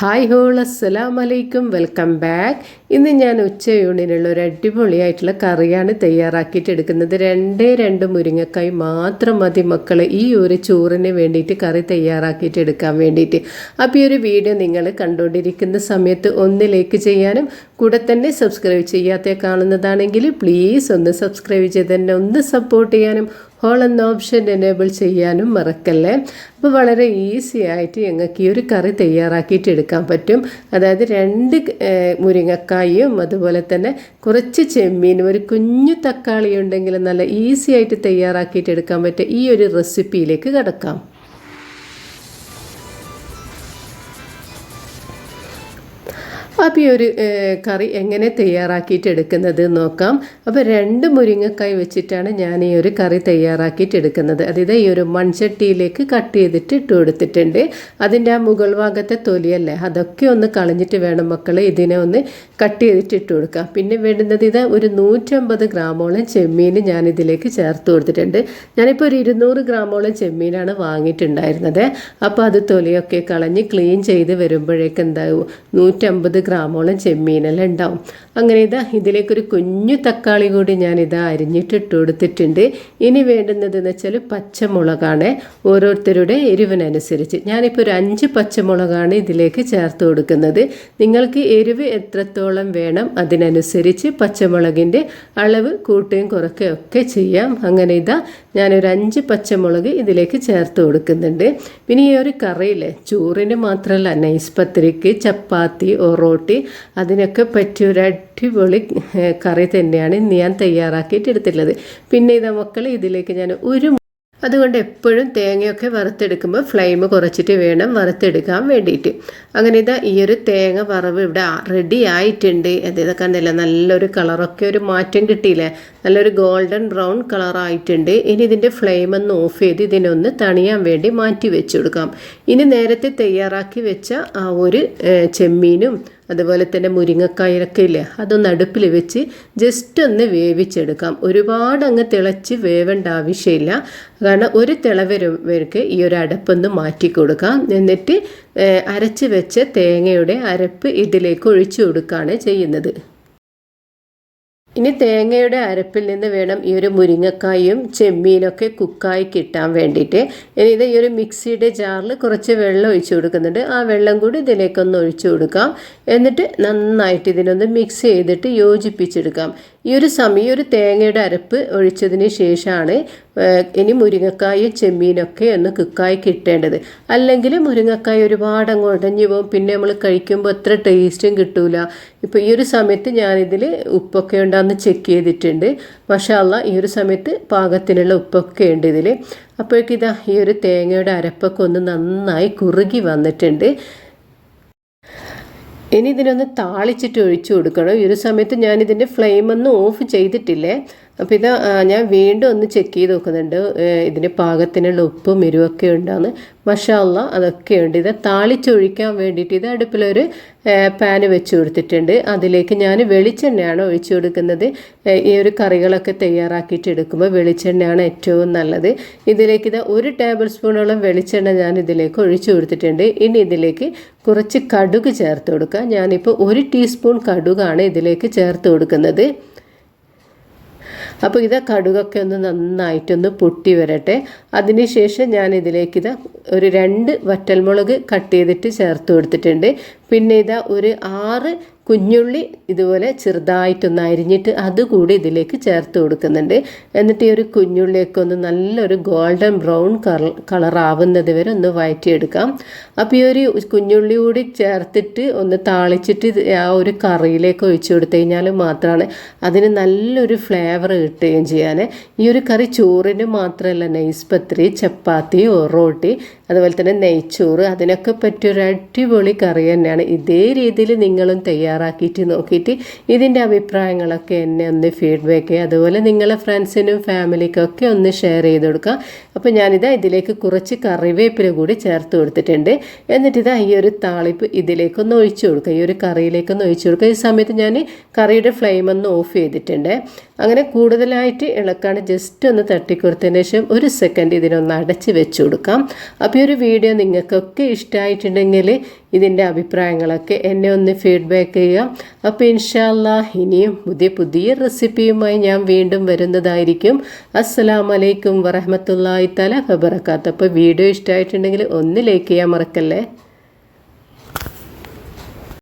Hi whole അസ്സലാം അലൈക്കും welcome back. ഇന്ന് ഞാൻ ഉച്ചയൂണിനുള്ള ഒരു അടിപൊളിയായിട്ടുള്ള കറിയാണ് തയ്യാറാക്കിയിട്ട് എടുക്കുന്നത്. രണ്ടേ രണ്ട് മുരിങ്ങക്കായ് മാത്രം മതി മക്കൾ ഈ ഒരു ചോറിന് വേണ്ടിയിട്ട് കറി തയ്യാറാക്കിയിട്ട് എടുക്കാൻ വേണ്ടിയിട്ട്. അപ്പോൾ ഈ ഒരു വീഡിയോ നിങ്ങൾ കണ്ടുകൊണ്ടിരിക്കുന്ന സമയത്ത് ഒന്ന് ലൈക്ക് ചെയ്യാനും കൂടെ തന്നെ സബ്സ്ക്രൈബ് ചെയ്യാത്ത കാണുന്നതാണെങ്കിൽ പ്ലീസ് ഒന്ന് സബ്സ്ക്രൈബ് ചെയ്ത് തന്നെ ഒന്ന് സപ്പോർട്ട് ചെയ്യാനും ഹോൾ എന്ന ഓപ്ഷൻ എനേബിൾ ചെയ്യാനും മറക്കല്ലേ? അപ്പോൾ വളരെ ഈസി ആയിട്ട് ഞങ്ങൾക്ക് ഈ ഒരു കറി തയ്യാറാക്കിയിട്ട് എടുക്കാൻ പറ്റും. അതായത് രണ്ട് മുരിങ്ങക്കായും അതുപോലെ തന്നെ കുറച്ച് ചെമ്മീനും ഒരു കുഞ്ഞു തക്കാളി ഉണ്ടെങ്കിൽ നല്ല ഈസി ആയിട്ട് തയ്യാറാക്കിയിട്ട് എടുക്കാൻ പറ്റും ഈ ഒരു റെസിപ്പിയിലേക്ക് കിടക്കാം. അപ്പോൾ ഈ ഒരു കറി എങ്ങനെ തയ്യാറാക്കിയിട്ട് എടുക്കുന്നത് നോക്കാം. അപ്പോൾ രണ്ട് മുരിങ്ങക്കായ് വെച്ചിട്ടാണ് ഞാൻ ഈ ഒരു കറി തയ്യാറാക്കിയിട്ട് എടുക്കുന്നത്. അതായത് ഈ ഒരു മൺചട്ടിയിലേക്ക് കട്ട് ചെയ്തിട്ട് ഇട്ട് കൊടുത്തിട്ടുണ്ട്. അതിന്റെ ആ മുകൾ ഭാഗത്തെ തൊലിയല്ലേ അതൊക്കെ ഒന്ന് കളഞ്ഞിട്ട് വേണം മക്കളെ ഇതിനെ ഒന്ന് കട്ട് ചെയ്തിട്ട് ഇട്ട് കൊടുക്കുക പിന്നെ വേണ്ടുന്നത് ഇത് ഒരു നൂറ്റമ്പത് ഗ്രാമോളം ചെമ്മീൻ ഞാൻ ഇതിലേക്ക് ചേർത്ത് കൊടുത്തിട്ടുണ്ട്. ഞാനിപ്പോൾ ഒരു ഇരുന്നൂറ് ഗ്രാമോളം ചെമ്മീനാണ് വാങ്ങിയിട്ടുണ്ടായിരുന്നത്. അപ്പോൾ അത് തൊലിയൊക്കെ കളഞ്ഞ് ക്ലീൻ ചെയ്ത് വരുമ്പോഴേക്ക് എന്താകും നൂറ്റമ്പത് ഗ്രാമോളം ചെമ്മീനെല്ലാം ഉണ്ടാവും. അങ്ങനെ ഇതാ ഇതിലേക്കൊരു കുഞ്ഞു തക്കാളി കൂടി ഞാൻ ഇതാ അരിഞ്ഞിട്ട് ഇട്ട് കൊടുത്തിട്ടുണ്ട്. ഇനി വേണ്ടുന്നത് എന്ന് വെച്ചാൽ പച്ചമുളകാണ് ഓരോരുത്തരുടെ എരിവിനനുസരിച്ച്. ഞാനിപ്പോൾ ഒരു അഞ്ച് പച്ചമുളകാണ് ഇതിലേക്ക് ചേർത്ത് കൊടുക്കുന്നത്. നിങ്ങൾക്ക് എരിവ് എത്രത്തോളം വേണം അതിനനുസരിച്ച് പച്ചമുളകിന്റെ അളവ് കൂട്ടുകയും കുറയ്ക്കുകയും ഒക്കെ ചെയ്യാം. അങ്ങനെ ഇതാ ഞാനൊരു അഞ്ച് പച്ചമുളക് ഇതിലേക്ക് ചേർത്ത് കൊടുക്കുന്നുണ്ട്. പിന്നെ ഈ ഒരു കറിയില്ലേ ചോറിന് മാത്രമല്ല നൈസ് പത്തിരിക്ക് ചപ്പാത്തി ഒറോട്ടി അതിനൊക്കെ പറ്റിയൊരു അടിപൊളി കറി തന്നെയാണ് ഇന്ന് ഞാൻ തയ്യാറാക്കിയിട്ട് എടുത്തിട്ടുള്ളത് പിന്നെ ഇതാ മക്കൾ ഇതിലേക്ക് ഞാൻ ഒരു അതുകൊണ്ട് എപ്പോഴും തേങ്ങയൊക്കെ വറുത്തെടുക്കുമ്പോൾ ഫ്ലെയിം കുറച്ചിട്ട് വേണം വറുത്തെടുക്കാൻ വേണ്ടിയിട്ട്. അങ്ങനെ ഇതാ ഈ ഒരു തേങ്ങ വറവ് ഇവിടെ റെഡി ആയിട്ടുണ്ട്. അതായത് കണ്ടില്ല നല്ലൊരു കളറൊക്കെ ഒരു മാറ്റം കിട്ടിയില്ലേ? നല്ലൊരു ഗോൾഡൻ ബ്രൗൺ കളറായിട്ടുണ്ട്. ഇനി ഇതിന്റെ ഫ്ലെയിം ഒന്ന് ഓഫ് ചെയ്ത് ഇതിനൊന്ന് തണിയാൻ വേണ്ടി മാറ്റി വെച്ചു കൊടുക്കാം. ഇനി നേരത്തെ തയ്യാറാക്കി വെച്ച ആ ഒരു ചെമ്മീനും അതുപോലെ തന്നെ മുരിങ്ങക്കായൊക്കെ ഇല്ലേ അതൊന്ന് അടുപ്പിൽ വെച്ച് ജസ്റ്റ് ഒന്ന് വേവിച്ചെടുക്കാം. ഒരുപാട് അങ്ങ് തിളച്ച് വേവേണ്ട ആവശ്യമില്ല. കാരണം ഒരു തിള വരുമ്പോഴേക്ക് ഈ ഒരു അടപ്പൊന്ന് മാറ്റി കൊടുക്കാം. എന്നിട്ട് അരച്ച് വെച്ച തേങ്ങയുടെ അരപ്പ് ഇതിലേക്ക് ഒഴിച്ചു കൊടുക്കുകയാണ് ചെയ്യുന്നത്. ഇനി തേങ്ങയുടെ അരപ്പിൽ നിന്ന് വേണം ഈ ഒരു മുരിങ്ങക്കായും ചെമ്മീനൊക്കെ കുക്കായി കിട്ടാൻ വേണ്ടിയിട്ട്. ഇനി ഇത് ഈ ഒരു മിക്സിയുടെ ജാറിൽ കുറച്ച് വെള്ളം ഒഴിച്ചു കൊടുക്കുന്നുണ്ട്. ആ വെള്ളം കൂടി ഇതിലേക്കൊന്ന് ഒഴിച്ചു കൊടുക്കാം. എന്നിട്ട് നന്നായിട്ട് ഇതിനൊന്ന് മിക്സ് ചെയ്തിട്ട് യോജിപ്പിച്ചെടുക്കാം. ഈ ഒരു സമയം ഒരു തേങ്ങയുടെ അരപ്പ് ഒഴിച്ചതിന് ശേഷമാണ് ഇനി മുരിങ്ങക്കായും ചെമ്മീനൊക്കെ ഒന്ന് കുക്കായി കിട്ടേണ്ടത്. അല്ലെങ്കിൽ മുരിങ്ങക്കായ ഒരുപാട് അങ്ങ് ഉടഞ്ഞു പോകും. പിന്നെ നമ്മൾ കഴിക്കുമ്പോൾ അത്ര ടേസ്റ്റും കിട്ടൂല. ഇപ്പോൾ ഈ ഒരു സമയത്ത് ഞാനിതിൽ ഉപ്പൊക്കെ ഉണ്ടെന്ന് ചെക്ക് ചെയ്തിട്ടുണ്ട്. മഷാല്ല ഈ ഒരു സമയത്ത് പാകത്തിനുള്ള ഉപ്പൊക്കെ ഉണ്ട് ഇതിൽ. അപ്പോഴേക്കിതാ ഈ ഒരു തേങ്ങയുടെ അരപ്പൊക്കെ ഒന്ന് നന്നായി കുറുകി വന്നിട്ടുണ്ട്. ഇനി ഇതിനൊന്ന് താളിച്ചിട്ട് ഒഴിച്ചു കൊടുക്കണം. ഈ ഒരു സമയത്ത് ഞാൻ ഇതിന്റെ ഫ്ലെയിം ഒന്നും ഓഫ് ചെയ്തിട്ടില്ലേ? അപ്പോൾ ഇത് ഞാൻ വീണ്ടും ഒന്ന് ചെക്ക് ചെയ്ത് നോക്കുന്നുണ്ട്. ഇതിന്റെ പാകത്തിനുള്ള ഉപ്പും എരിവൊക്കെ ഉണ്ടാന്ന്. മഷാല്ല അതൊക്കെ ഉണ്ട്. ഇത് താളിച്ചൊഴിക്കാൻ വേണ്ടിയിട്ട് ഇത് അടുപ്പിലൊരു പാന് വെച്ച് കൊടുത്തിട്ടുണ്ട്. അതിലേക്ക് ഞാൻ വെളിച്ചെണ്ണയാണ് ഒഴിച്ചു കൊടുക്കുന്നത്. ഈ ഒരു കറികളൊക്കെ തയ്യാറാക്കിയിട്ട് എടുക്കുമ്പോൾ വെളിച്ചെണ്ണയാണ് ഏറ്റവും നല്ലത്. ഇതിലേക്ക് ഇത് ഒരു ടേബിൾ സ്പൂണോളം വെളിച്ചെണ്ണ ഞാൻ ഇതിലേക്ക് ഒഴിച്ചു കൊടുത്തിട്ടുണ്ട്. ഇനി ഇതിലേക്ക് കുറച്ച് കടുക് ചേർത്ത് കൊടുക്കുക. ഞാനിപ്പോൾ ഒരു ടീസ്പൂൺ കടുകാണ് ഇതിലേക്ക് ചേർത്ത് കൊടുക്കുന്നത്. അപ്പോൾ ഇത് കടുകൊക്കെ ഒന്ന് നന്നായിട്ടൊന്ന് പൊട്ടി വരട്ടെ. അതിനുശേഷം ഞാൻ ഇതിലേക്ക് ഇത് ഒരു രണ്ട് വറ്റൽമുളക് കട്ട് ചെയ്തിട്ട് ചേർത്ത് കൊടുത്തിട്ടുണ്ട്. പിന്നെ ഇതാ ഒരു ആറ് കുഞ്ഞുള്ളി ഇതുപോലെ ചെറുതായിട്ടൊന്ന് അരിഞ്ഞിട്ട് അതുകൂടി ഇതിലേക്ക് ചേർത്ത് കൊടുക്കുന്നുണ്ട്. എന്നിട്ട് ഈ ഒരു കുഞ്ഞുള്ളിയൊക്കെ ഒന്ന് നല്ലൊരു ഗോൾഡൻ ബ്രൗൺ കളർ കളറാവുന്നത് വരെ ഒന്ന് വഴറ്റിയെടുക്കാം അപ്പോൾ ഈ ഒരു കുഞ്ഞുള്ളി കൂടി ചേർത്തിട്ട് ഒന്ന് താളിച്ചിട്ട് ആ ഒരു കറിയിലേക്ക് ഒഴിച്ചു കൊടുത്തു കഴിഞ്ഞാൽ മാത്രമാണ് അതിന് നല്ലൊരു ഫ്ലേവർ കിട്ടുകയും ചെയ്യാൻ. ഈ ഒരു കറി ചോറിന് മാത്രമല്ല നൈസ് പത്രി ചപ്പാത്തി ഒറോട്ടി അതുപോലെ തന്നെ നെയ്ച്ചോറ് അതിനൊക്കെ പറ്റിയൊരു അടിപൊളി കറി തന്നെയാണ്. ഇതേ രീതിയിൽ നിങ്ങളും തയ്യാറാക്കിയിട്ട് നോക്കിയിട്ട് ഇതിന്റെ അഭിപ്രായങ്ങളൊക്കെ എന്നെ ഒന്ന് ഫീഡ്ബാക്ക് ചെയ്യുക. അതുപോലെ നിങ്ങളെ ഫ്രണ്ട്സിനും ഫാമിലിക്കൊക്കെ ഒന്ന് ഷെയർ ചെയ്ത് കൊടുക്കുക. അപ്പോൾ ഞാനിതാ ഇതിലേക്ക് കുറച്ച് കറിവേപ്പില കൂടി ചേർത്ത് കൊടുത്തിട്ടുണ്ട്. എന്നിട്ട് ഇതാ ഈ ഒരു താളിപ്പ് ഇതിലേക്കൊന്ന് ഒഴിച്ചു കൊടുക്കുക. ഈ ഒരു കറിയിലേക്കൊന്ന് ഒഴിച്ചു കൊടുക്കുക. ഈ സമയത്ത് ഞാൻ കറിയുടെ ഫ്ലെയിം ഒന്ന് ഓഫ് ചെയ്തിട്ടുണ്ട്. അങ്ങനെ കൂടുതലായിട്ട് ഇളക്കാണ് ജസ്റ്റ് ഒന്ന് തട്ടിക്കൊടുത്തതിന് ശേഷം ഒരു സെക്കൻഡ് ഇതിനൊന്ന് അടച്ച് വെച്ച് കൊടുക്കാം. അപ്പോൾ ഈ ഒരു വീഡിയോ നിങ്ങൾക്കൊക്കെ ഇഷ്ടമായിട്ടുണ്ടെങ്കിൽ ഇതിന്റെ അഭിപ്രായങ്ങളൊക്കെ എന്നെ ഒന്ന് ഫീഡ്ബാക്ക് ചെയ്യുക. അപ്പോൾ ഇൻഷാല്ല ഇനിയും പുതിയ പുതിയ റെസിപ്പിയുമായി ഞാൻ വീണ്ടും വരുന്നതായിരിക്കും. അസ്സലാമു അലൈക്കും വറഹമത്തല്ലാഹി തല വബറക്കാത്ത് അപ്പോൾ വീഡിയോ ഇഷ്ടമായിട്ടുണ്ടെങ്കിൽ ഒന്ന് ലൈക്ക് ചെയ്യാൻ മറക്കല്ലേ?